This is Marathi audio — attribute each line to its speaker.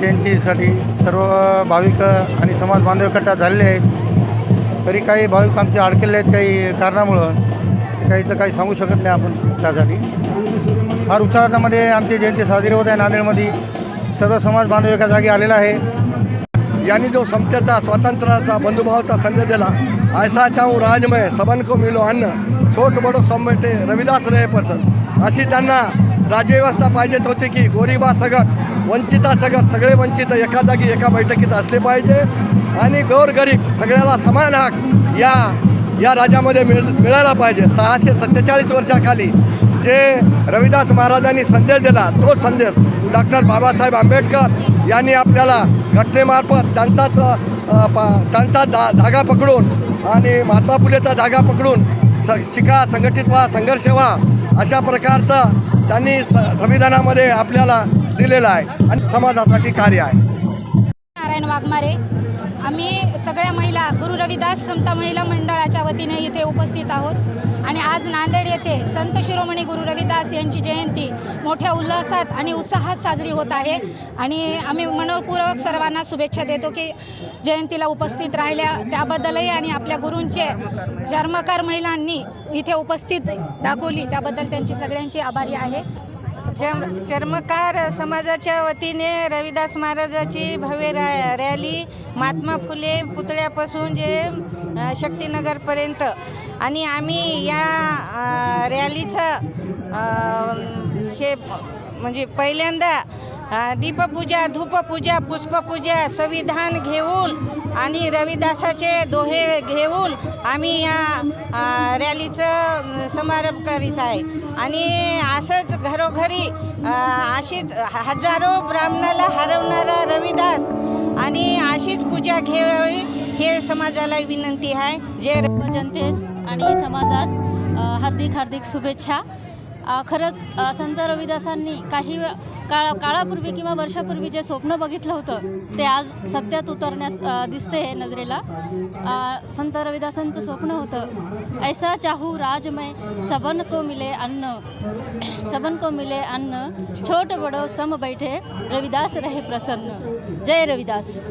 Speaker 1: जयंतीसाठी सर्व भाविक आणि समाज बांधव एकट्ठा झालेले आहेत. तरी काही भाविक आमचे अडकलेले आहेत काही कारणामुळं. काही तर काही सांगू शकत नाही आपण त्यासाठी. फार उत्साहामध्ये आमची जयंती साजरी होत आहे नांदेडमध्ये. सर्व समाज बांधव एका जागी आलेला आहे.
Speaker 2: यांनी जो समतेचा स्वातंत्र्याचा बंधुभावाचा संदेश दिला ऐसा चाहूँ राजमय सबन को मिलो अन्न छोट बडो समेटे रविदास रहे पसंत अशी त्यांना राज्यव्यवस्था पाहिजेत होती की गोरीबा सगट वंचिता सगट सगळे वंचित एका जागी एका बैठकीत असले पाहिजे. आणि गोरगरीब सगळ्याला समान हक या या राज्यामध्ये मिळ मिळायला पाहिजे. सहाशे सत्तेचाळीस वर्षाखाली जे रविदास महाराजांनी संदेश दिला तो संदेश डॉक्टर बाबासाहेब आंबेडकर यांनी आपल्याला घटनेमार्फत त्यांचाच प- त्यांचा धा धागा पकडून आणि महात्मा फुलेचा धागा पकडून स शिका संघटित व्हा संघर्ष व्हा अशा प्रकारचं त्यांनी स संविधानामध्ये आपल्याला दिलेलं आहे आणि समाजासाठी कार्य आहे.
Speaker 3: नारायण वाघमारे आम्ही सगळ्या महिला गुरु रविदास समता महिला मंडळाच्या वतीने इथे उपस्थित आहोत. आणि आज नांदेड येथे संत शिरोमणी गुरु रविदास यांची जयंती मोठ्या उल्हासात आणि उत्साहात साजरी होत आहे. आणि आम्ही मनपूर्वक सर्वांना शुभेच्छा देतो की जयंतीला उपस्थित राहिल्या. त्याबद्दलही आणि आपल्या गुरूंचे जन्मकार महिलांनी इथे उपस्थित दाखवली. त्याबद्दल त्यांची सगळ्यांची आभारी आहे.
Speaker 4: चर्म चर्मकार समाजाच्या वतीने रविदास महाराजाची भव्य रॅ रॅली महात्मा फुले पुतळ्यापासून जे शक्तीनगरपर्यंत शक्तिनगरपर्यंत. आणि आम्ही या रॅलीचं हे म्हणजे पहिल्यांदा दीपपूजा धूपपूजा पुष्पपूजा संविधान घेऊन आणि रविदासाचे दोहे घेऊन आम्ही या रॅलीचं समारोप करीत आहे. आणि असंच घरोघरी अशीच हजारो ब्राह्मणाला हरवणारा रविदास आणि अशीच पूजा घ्यावी हे समाजाला विनंती आहे. जे
Speaker 5: जनतेस आणि समाजास हार्दिक हार्दिक शुभेच्छा. खरंच संत रविदासांनी काही काळा काळापूर्वी किंवा वर्षापूर्वी जे स्वप्न बघितलं होतं ते आज सत्यात उतरण्यात दिसते आहे नजरेला. संत रविदासांचं स्वप्न होतं ऐसा चाहू राजमय सबन को मिले अन्न. सबन को मिले अन्न छोट बडो सम बैठे रविदास रहे प्रसन्न। जय रविदास.